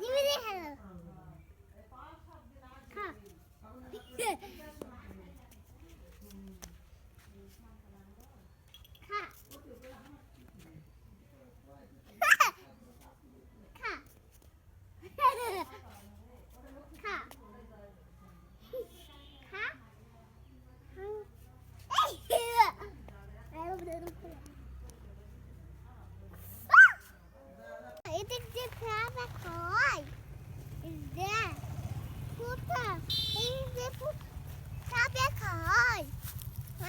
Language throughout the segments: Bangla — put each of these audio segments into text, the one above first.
নিমে দেখাল হ্যাঁ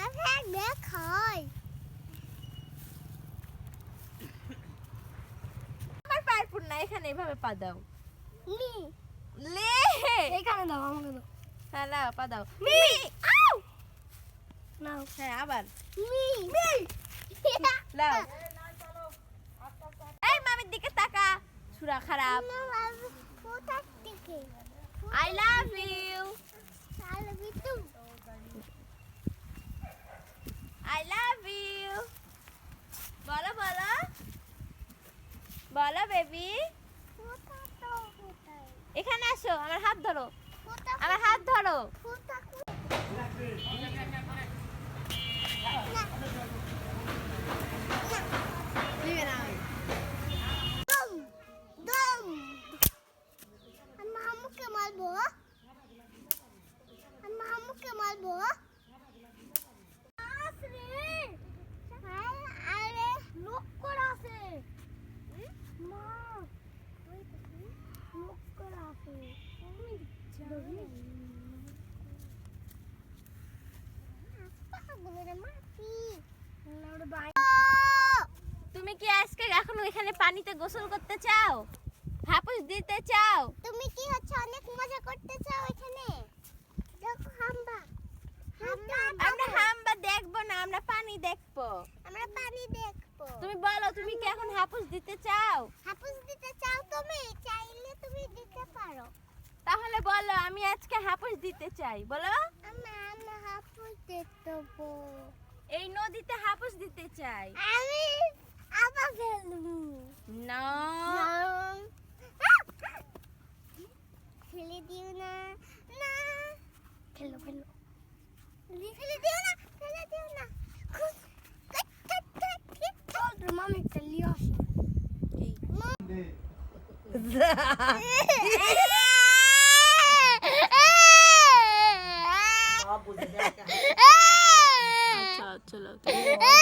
ফেরা খায় আমার পায়ের ফুট না এখানে এভাবে পা দাও। নি লে! এখানে দাও আমাকে দাও। হ্যাঁ লাও, পা দাও। মি আউ! নাও। হ্যাঁ আবার। মি মি লাও এই মামির দিকে তাকা। সুরা খারাপ। পুতা থেকে I love you I love you too. I love you বলো বলো বলো বেবি এখানে আসো আমার হাত ধরো। আমার হাত ধরো। আমুকে মারবো আমি আমুকে মারবো তুমি কি আজকে এখন এখানে পানিতে গোসল করতে চাও? হাপুস দিতে চাও? তুমি কি হচ্ছে অনেক মজা করতে চাও এখানে? দেখো হাম্বা। আমরা হাম্বা দেখব না আমরা পানি দেখব আমরা পানি দেখব তুমি বলো তুমি কি এখন হাপুস দিতে চাও হাপুস দিতে চাও তুমি চাইলে তুমি দিতে পারো তাহলে বলো আমি আজকে হাপুস দিতে চাই বলো আমি আমি হাপুস দেবো এই নদীতে হাপুস দিতে চাই আমি আবার ফেলব না ফেলে দিও না না ফেলো ফেলো ফেলে দিও না ফেলে দিও না মামি ফেলি আসি আচ্ছা চলো